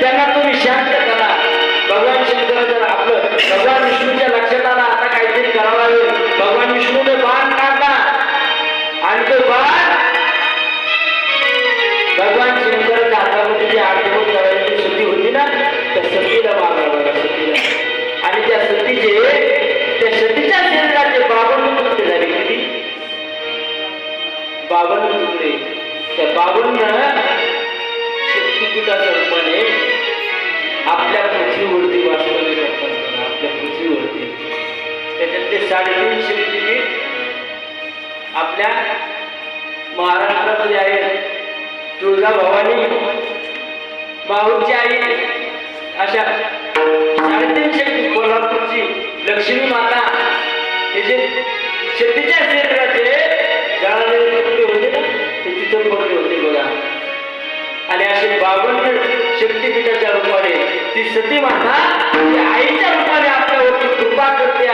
त्यांना तुम्ही शांत करा. भगवान शंकर जर आपलं भगवान विष्णूच्या लक्षात आला आता काहीतरी करावं लागेल. भगवान विष्णूने बाण काढला. आणि तो बाण भगवान शंकराच्या हातामध्ये जी आठवण करायची सती होती ना त्या सतीला बाण लावला सतीला. आणि त्या सतीचे त्या सतीच्या शरीराचे बावन तुकडे झाले किती? बावन तुकडे. त्या बावन शक्तीपीठाचा रूपाने आपल्या पृथ्वीवरती वास्तव्य करतात बघा, आपल्या पृथ्वीवरती त्याच्यातले साडेतीनशे शक्तिपीठ आपल्या महाराष्ट्रामध्ये आहेत तुळजा भवानी माऊची आई अशा साडेतीनशे कोल्हापूरची लक्ष्मी माता हे जे शेतीच्या क्षेत्राचे जळालेले होते ना ते तिथं पडले होते बघा. आणि असे बावन्न शक्तीपीठाच्या ती सती माता आईच्या रूपाने आपल्यावरती कृपा करते.